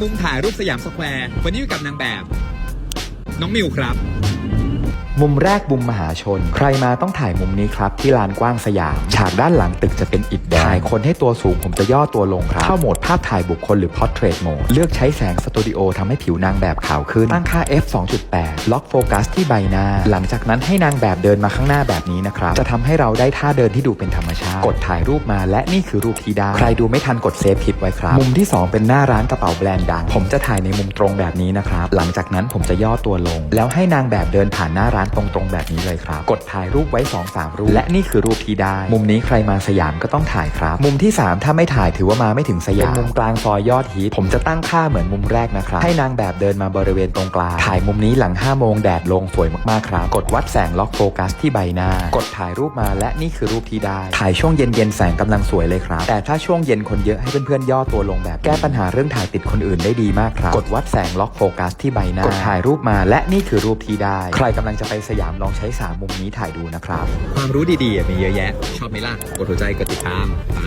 มุมถ่ายรูปสยามสแควร์ วันนี้อยู่กับนางแบบ น้องมิวครับ มุมแรกมุมมหาชน ใครมาต้องถ่ายมุมนี้ครับ ที่ลานกว้างสยาม ฉากด้านหลังตึกจะเป็นอิฐแดงถ่ายคนให้ตัวสูงผมจะย่อตัวลงครับ เข้าโหมดภาพถ่ายบุคคลหรือ portrait mode เลือกใช้แสงสตูดิโอทำให้ผิวนางแบบขาวขึ้น ตั้งค่า f 2.8 ล็อกโฟกัสที่ใบหน้า หลังจากนั้นให้นางแบบเดินมาข้างหน้าแบบนี้นะครับ จะทำให้เราได้ท่าเดินที่ดูเป็นธรรมชาติ กดถ่ายรูปมาและนี่คือรูปที่ได้ ใครดูไม่ทันกดเซฟคลิปไว้ครับ มุมที่ 2 เป็นหน้าร้านกระเป๋าแบรนด์ดัง ผมจะถ่ายในมุมตรงแบบนี้นะครับ หลังจากนั้นผมจะย่อตัวลง แล้วให้นางแบบเดินผ่านหน้าร้านตรงๆแบบนี้เลยครับ กดถ่ายรูปไว้ 2-3 รูป และนี่คือรูปที่ได้ มุมนี้ใครมาสยามก็ต้องถ่ายครับ มุมที่ 3 ถ้าไม่ถ่ายถือว่ามาไม่ถึงสยามเป็นมุมกลางซอยยอดฮิตผมจะตั้งค่าเหมือนมุมแรกนะครับให้นางแบบเดินมาบริเวณตรงกลางถ่ายมุมนี้หลัง5โมงแดดลงสวยมากๆครับ กดวัดแสงล็อกโฟกัสที่ใบหน้า กดถ่ายรูปมาและนี่คือรูปที่ได้ ถ่ายช่วงเย็นๆแสงกำลังสวยเลยครับแต่ถ้าช่วงเย็นคนเยอะให้เพื่อนๆย่อตัวลงแบบแก้ปัญหาเรื่องถ่ายติดคนอื่นได้ดีมากครับกดวัดแสงล็อกโฟกัสที่ใบหน้ากดถ่ายรูปมาและนี่คือรูปที่ได้ ใครกำลังจะไปสยามลองใช้สามมุมนี้ถ่ายดูนะครับ ความรู้ดีๆ มีเยอะแยะ ชอบไหมล่ะ กดหัวใจ กดติดตาม ไป